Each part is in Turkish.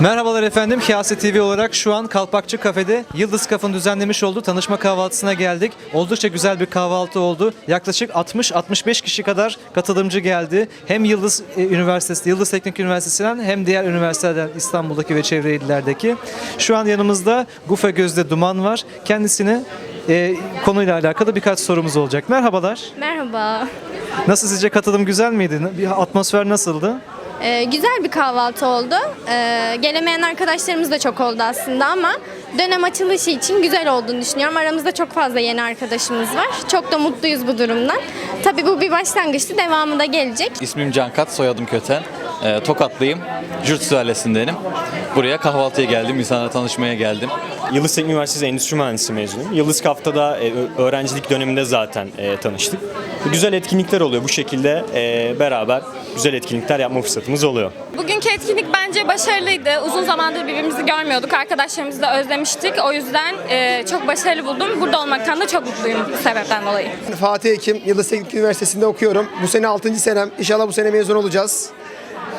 Merhabalar efendim. Kase TV olarak şu an Kalpakçı Kafe'de Yıldız Kaf'ın düzenlemiş olduğu tanışma kahvaltısına geldik. Oldukça güzel bir kahvaltı oldu. Yaklaşık 60-65 kişi kadar katılımcı geldi. Hem Yıldız e, Üniversitesi, Yıldız Teknik Üniversitesi'nden hem diğer üniversitelerden İstanbul'daki ve çevre illerdeki. Şu an yanımızda Gufa Gözde Duman var. Kendisine e, konuyla alakalı birkaç sorumuz olacak. Merhabalar. Merhaba. Nasıl sizce katılım güzel miydi? Bir atmosfer nasıldı? Ee, güzel bir kahvaltı oldu. Ee, gelemeyen arkadaşlarımız da çok oldu aslında ama dönem açılışı için güzel olduğunu düşünüyorum. Aramızda çok fazla yeni arkadaşımız var. Çok da mutluyuz bu durumdan. Tabii bu bir başlangıçtı. Devamı da gelecek. İsmim Cankat, soyadım Köten. Ee, Tokatlıyım. Jürt sülalesindenim. Buraya kahvaltıya geldim, insanlarla tanışmaya geldim. Yıldız Teknik Üniversitesi Endüstri Mühendisliği mezunuyum. Yıldız Kaf'ta e, öğrencilik döneminde zaten e, tanıştık. Güzel etkinlikler oluyor. Bu şekilde e, beraber güzel etkinlikler yapma fırsatımız oluyor. Bugünkü etkinlik bence başarılıydı. Uzun zamandır birbirimizi görmüyorduk. Arkadaşlarımızı da özlemiştik. O yüzden e, çok başarılı buldum. Burada olmaktan da çok mutluyum bu sebepten dolayı. Fatih Ekim, Yıldız Teknik Üniversitesi'nde okuyorum. Bu sene 6. senem. İnşallah bu sene mezun olacağız.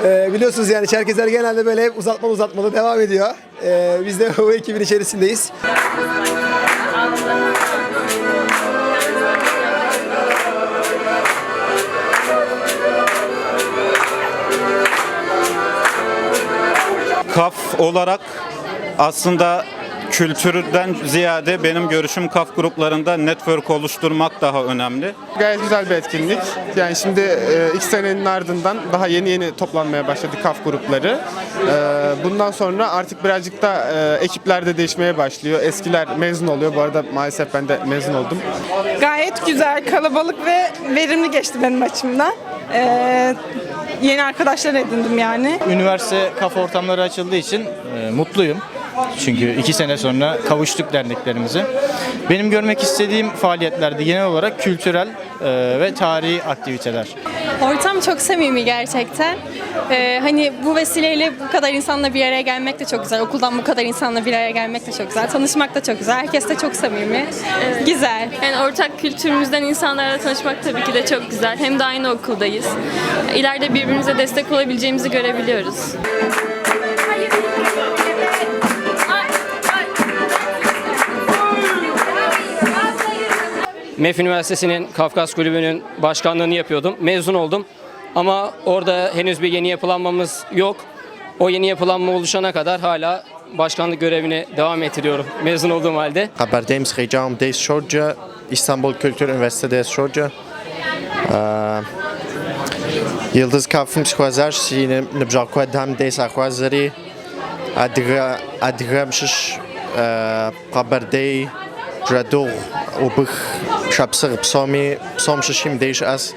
Ee, biliyorsunuz yani Çerkezler genelde böyle hep uzatmalı uzatmalı devam ediyor. Ee, biz de o ekibin içerisindeyiz. Kaf olarak aslında kültürden ziyade benim görüşüm kaf gruplarında network oluşturmak daha önemli. Gayet güzel bir etkinlik. Yani şimdi e, iki senenin ardından daha yeni yeni toplanmaya başladı KAF grupları. E, bundan sonra artık birazcık da e, ekipler de değişmeye başlıyor. Eskiler mezun oluyor. Bu arada maalesef ben de mezun oldum. Gayet güzel, kalabalık ve verimli geçti benim açımdan. Ee, yeni arkadaşlar edindim yani. Üniversite kafa ortamları açıldığı için e, mutluyum. Çünkü iki sene sonra kavuştuk derneklerimize. Benim görmek istediğim faaliyetlerde genel olarak kültürel e, ve tarihi aktiviteler. Ortam çok samimi gerçekten. E, hani bu vesileyle bu kadar insanla bir araya gelmek de çok güzel. Okuldan bu kadar insanla bir araya gelmek de çok güzel. Tanışmak da çok güzel. Herkes de çok samimi. Güzel. Yani ortak kültürümüzden insanlarla tanışmak tabii ki de çok güzel. Hem de aynı okuldayız. İleride birbirimize destek olabileceğimizi görebiliyoruz. MEF Üniversitesi'nin Kafkas Kulübü'nün başkanlığını yapıyordum. Mezun oldum. Ama orada henüz bir yeni yapılanmamız yok. O yeni yapılanma oluşana kadar hala başkanlık görevine devam ettiriyorum mezun olduğum halde. Haberdeyim Sıkıcağım Deys Şorca, İstanbul Kültür Üniversitesi Şorca. Yıldız Kafım Şuazar, si Nıbjakwa Dam Deys Akwazari, Şiş, Haberdey, Jador, Obık, Şapsır, Psomi, Psom Şişim Deys Az,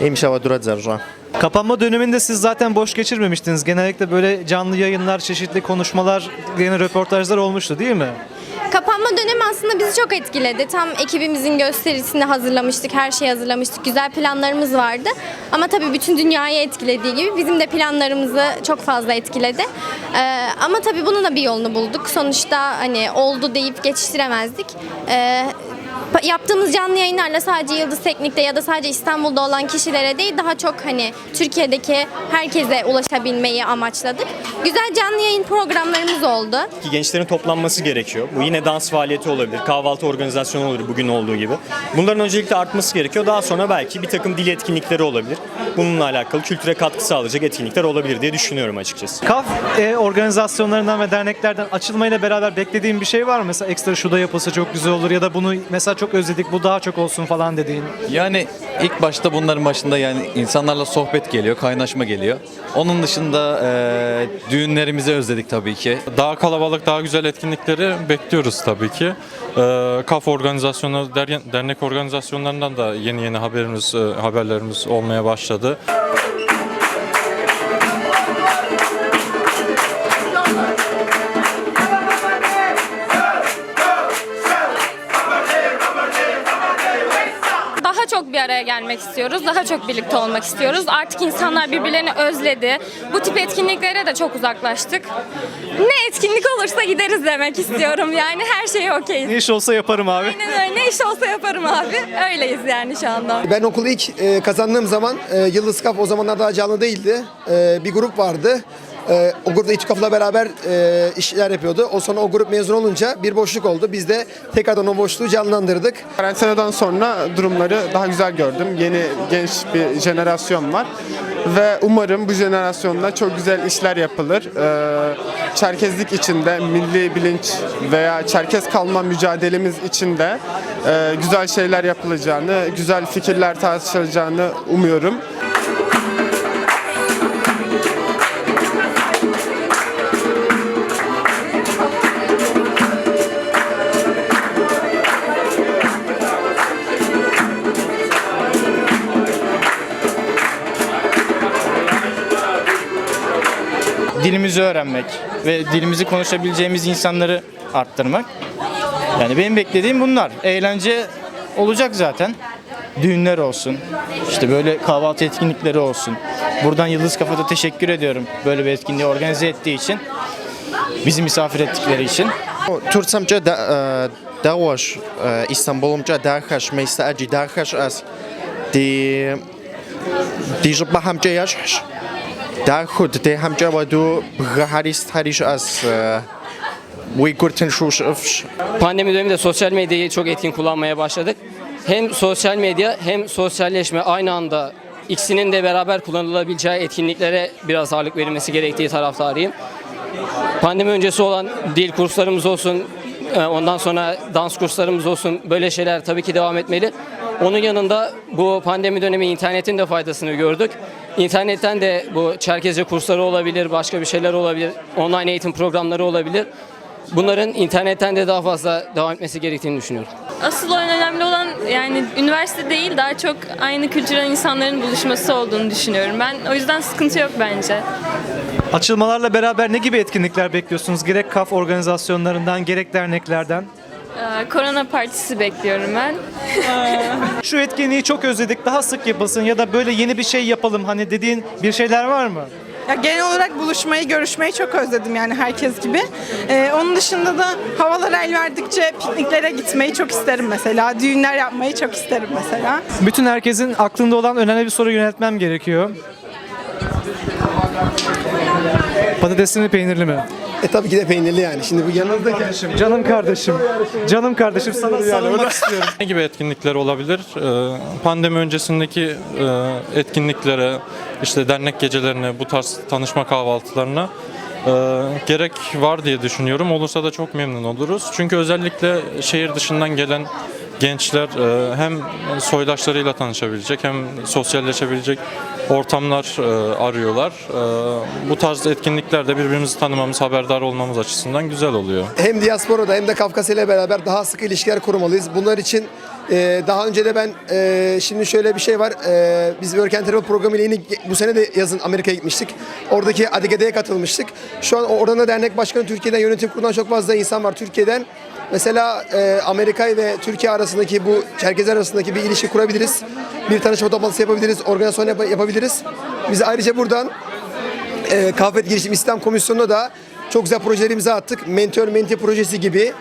İmşava Durat Zarja. Kapanma döneminde siz zaten boş geçirmemiştiniz. Genellikle böyle canlı yayınlar, çeşitli konuşmalar, yeni röportajlar olmuştu değil mi? Kapanma dönemi aslında bizi çok etkiledi. Tam ekibimizin gösterisini hazırlamıştık, her şeyi hazırlamıştık. Güzel planlarımız vardı. Ama tabii bütün dünyayı etkilediği gibi bizim de planlarımızı çok fazla etkiledi. Ee, ama tabii bunun da bir yolunu bulduk. Sonuçta hani oldu deyip geçiştiremezdik. Ee, yaptığımız canlı yayınlarla sadece Yıldız Teknik'te ya da sadece İstanbul'da olan kişilere değil daha çok hani Türkiye'deki herkese ulaşabilmeyi amaçladık. Güzel canlı yayın programlarımız oldu. Ki gençlerin toplanması gerekiyor. Bu yine dans faaliyeti olabilir, kahvaltı organizasyonu olabilir bugün olduğu gibi. Bunların öncelikle artması gerekiyor. Daha sonra belki bir takım dil etkinlikleri olabilir. Bununla alakalı kültüre katkı sağlayacak etkinlikler olabilir diye düşünüyorum açıkçası. KAF e, organizasyonlarından ve derneklerden açılmayla beraber beklediğin bir şey var mı? Mesela ekstra şu da yapılsa çok güzel olur ya da bunu mesela çok özledik bu daha çok olsun falan dediğin. Yani ilk başta bunların başında yani insanlarla sohbet geliyor, kaynaşma geliyor. Onun dışında e, düğünlerimizi özledik tabii ki. Daha kalabalık, daha güzel etkinlikleri bekliyoruz tabii ki. Ee, Kaf organizasyonu, der- dernek organizasyonlarından da yeni yeni haberimiz, e, haberlerimiz olmaya başladı. Araya gelmek istiyoruz. Daha çok birlikte olmak istiyoruz. Artık insanlar birbirlerini özledi. Bu tip etkinliklere de çok uzaklaştık. Ne etkinlik olursa gideriz demek istiyorum. Yani her şeye okeyiz. Ne iş olsa yaparım abi. Aynen öyle. Ne iş olsa yaparım abi. Öyleyiz yani şu anda. Ben okulu ilk e, kazandığım zaman e, Yıldız Kaf o zamanlar daha canlı değildi. E, bir grup vardı. E, o grupta İTÜKAF'la beraber e, işler yapıyordu. O sonra o grup mezun olunca bir boşluk oldu. Biz de tekrardan o boşluğu canlandırdık. Karantınadan sonra durumları daha güzel gördüm. Yeni genç bir jenerasyon var. Ve umarım bu jenerasyonda çok güzel işler yapılır. Ee, Çerkezlik içinde milli bilinç veya Çerkez kalma mücadelemiz içinde e, güzel şeyler yapılacağını, güzel fikirler tartışılacağını umuyorum. Dilimizi öğrenmek ve dilimizi konuşabileceğimiz insanları arttırmak. Yani benim beklediğim bunlar. Eğlence olacak zaten. Düğünler olsun. işte böyle kahvaltı etkinlikleri olsun. Buradan Yıldız Kafa'da teşekkür ediyorum böyle bir etkinliği organize ettiği için. Bizi misafir ettikleri için. Tursamca da dawash İstanbulumca darhash meysa acı darhash as di di jba hamca yash darhud de hamca vadu bharis harish as Uygur tenşuş öfş Pandemi döneminde sosyal medyayı çok etkin kullanmaya başladık. Hem sosyal medya hem sosyalleşme aynı anda ikisinin de beraber kullanılabileceği etkinliklere biraz ağırlık verilmesi gerektiği taraftarıyım. Pandemi öncesi olan dil kurslarımız olsun, e, ondan sonra dans kurslarımız olsun böyle şeyler tabii ki devam etmeli. Onun yanında bu pandemi dönemi internetin de faydasını gördük. İnternetten de bu Çerkezce kursları olabilir, başka bir şeyler olabilir, online eğitim programları olabilir. Bunların internetten de daha fazla devam etmesi gerektiğini düşünüyorum. Asıl olan önemli olan yani üniversite değil daha çok aynı kültürel insanların buluşması olduğunu düşünüyorum. Ben o yüzden sıkıntı yok bence. Açılmalarla beraber ne gibi etkinlikler bekliyorsunuz? Gerek KAF organizasyonlarından gerek derneklerden. Ee, korona partisi bekliyorum ben. Şu etkinliği çok özledik daha sık yapılsın ya da böyle yeni bir şey yapalım hani dediğin bir şeyler var mı? Ya genel olarak buluşmayı, görüşmeyi çok özledim yani herkes gibi. Ee, onun dışında da havalar el verdikçe pikniklere gitmeyi çok isterim mesela. Düğünler yapmayı çok isterim mesela. Bütün herkesin aklında olan önemli bir soru yöneltmem gerekiyor. Patatesli mi peynirli mi? E tabii ki de peynirli yani. Şimdi bu yanımızdaki Canım kardeşim. Canım kardeşim sana sarılmak istiyorum. Ne gibi etkinlikler olabilir? Ee, Pandemi öncesindeki e, etkinliklere, işte dernek gecelerine, bu tarz tanışma kahvaltılarına e, gerek var diye düşünüyorum. Olursa da çok memnun oluruz. Çünkü özellikle şehir dışından gelen gençler e, hem soydaşlarıyla tanışabilecek hem sosyalleşebilecek ortamlar e, arıyorlar. E, Bu tarz etkinliklerde birbirimizi tanımamız, haberdar olmamız açısından güzel oluyor. hem diasporada hem de Kafkasya ile beraber daha sıkı ilişkiler kurmalıyız. Bunlar için daha önce de ben şimdi şöyle bir şey var. E, biz and Travel programı ile yeni bu sene de yazın Amerika'ya gitmiştik. Oradaki ADGD'ye katılmıştık. Şu an oradan da dernek başkanı Türkiye'den yönetim kurulundan çok fazla insan var Türkiye'den. Mesela e, Amerika ve Türkiye arasındaki bu Çerkezler arasındaki bir ilişki kurabiliriz. Bir tanışma toplantısı yapabiliriz, organizasyon yap- yapabiliriz. Biz ayrıca buradan e, Kahvet Girişim İslam Komisyonu'na da çok güzel projeler imza attık. Mentor Menti projesi gibi.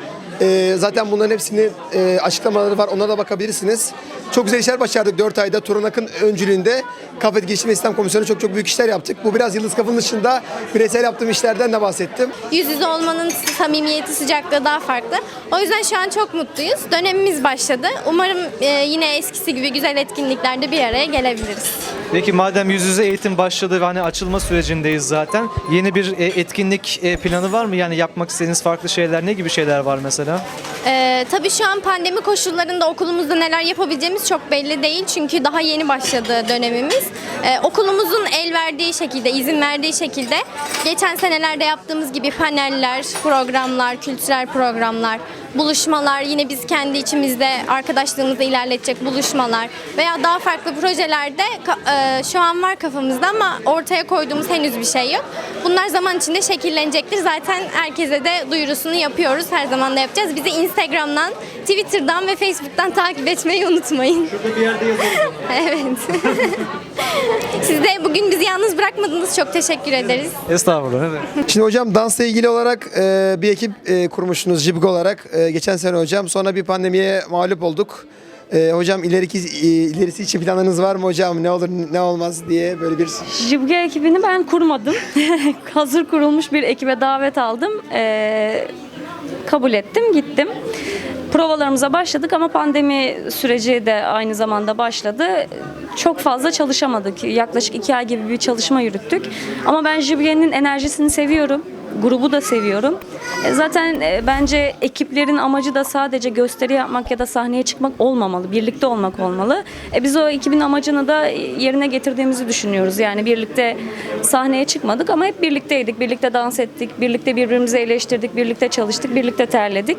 E, zaten bunların hepsinin e, açıklamaları var. Onlara da bakabilirsiniz. Çok güzel işler başardık 4 ayda. Turun Akın öncülüğünde Kahvet Girişim İslam Komisyonu çok çok büyük işler yaptık. Bu biraz Yıldız Kapı'nın dışında bireysel yaptığım işlerden de bahsettim. Yüz yüze olmanın samimiyeti, sıcaklığı daha farklı. O yüzden şu an çok mutluyuz. Dönemimiz başladı. Umarım e, yine eskisi gibi güzel etkinliklerde bir araya gelebiliriz. Peki madem yüz yüze eğitim başladı ve hani açılma sürecindeyiz zaten. Yeni bir e, etkinlik e, planı var mı? Yani yapmak istediğiniz farklı şeyler ne gibi şeyler var mesela? Ee, tabii şu an pandemi koşullarında okulumuzda neler yapabileceğimiz çok belli değil. Çünkü daha yeni başladı dönemimiz. Ee, okulumuzun el verdiği şekilde, izin verdiği şekilde geçen senelerde yaptığımız gibi paneller, programlar, kültürel programlar, buluşmalar, yine biz kendi içimizde arkadaşlığımızı ilerletecek buluşmalar veya daha farklı projelerde e, şu an var kafamızda ama ortaya koyduğumuz henüz bir şey yok. Bunlar zaman içinde şekillenecektir. Zaten herkese de duyurusunu yapıyoruz. Her zaman da yapacağız. Bizi Instagram'dan, Twitter'dan ve Facebook'tan takip etmeyi unutmayın. Bir yerde yazalım. evet. Siz de bugün bizi yalnız bırakmadınız. Çok teşekkür ederiz. Estağfurullah. Evet. Şimdi hocam dansla ilgili olarak e, bir ekip e, kurmuşsunuz JIBG olarak. E, geçen sene hocam sonra bir pandemiye mağlup olduk. Ee, hocam ileriki e, ilerisi için planlarınız var mı hocam? Ne olur ne olmaz diye böyle bir Jibge ekibini ben kurmadım. Hazır kurulmuş bir ekibe davet aldım. Ee, kabul ettim, gittim. Provalarımıza başladık ama pandemi süreci de aynı zamanda başladı. Çok fazla çalışamadık. Yaklaşık iki ay gibi bir çalışma yürüttük. Ama ben Jibge'nin enerjisini seviyorum. Grubu da seviyorum. E, Zaten e, bence ekiplerin amacı da sadece gösteri yapmak ya da sahneye çıkmak olmamalı. Birlikte olmak olmalı. E, biz o ekibin amacını da yerine getirdiğimizi düşünüyoruz. Yani birlikte sahneye çıkmadık ama hep birlikteydik. Birlikte dans ettik, birlikte birbirimizi eleştirdik, birlikte çalıştık, birlikte terledik.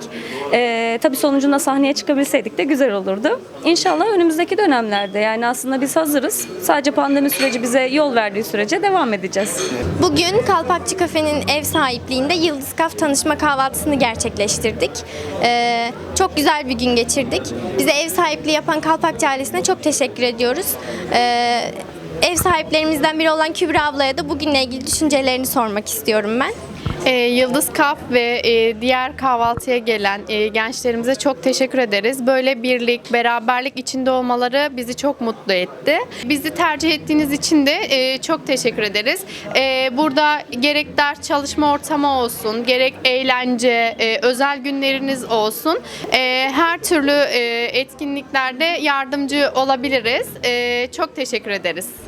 Tabii sonucunda sahneye çıkabilseydik de güzel olurdu. İnşallah önümüzdeki dönemlerde yani aslında biz hazırız. Sadece pandemi süreci bize yol verdiği sürece devam edeceğiz. Bugün Kalpakçı Kafe'nin ev sahipliğinde Yıldız Kaf tanışma kahvaltısını gerçekleştirdik. Ee, çok güzel bir gün geçirdik. Bize ev sahipliği yapan Kalpakçı ailesine çok teşekkür ediyoruz. Ee, ev sahiplerimizden biri olan Kübra ablaya da bugünle ilgili düşüncelerini sormak istiyorum ben. Ee, Yıldız Kaf ve e, diğer kahvaltıya gelen e, gençlerimize çok teşekkür ederiz. Böyle birlik, beraberlik içinde olmaları bizi çok mutlu etti. Bizi tercih ettiğiniz için de e, çok teşekkür ederiz. E, burada gerek ders çalışma ortamı olsun, gerek eğlence, e, özel günleriniz olsun. E, her türlü e, etkinliklerde yardımcı olabiliriz. E, çok teşekkür ederiz.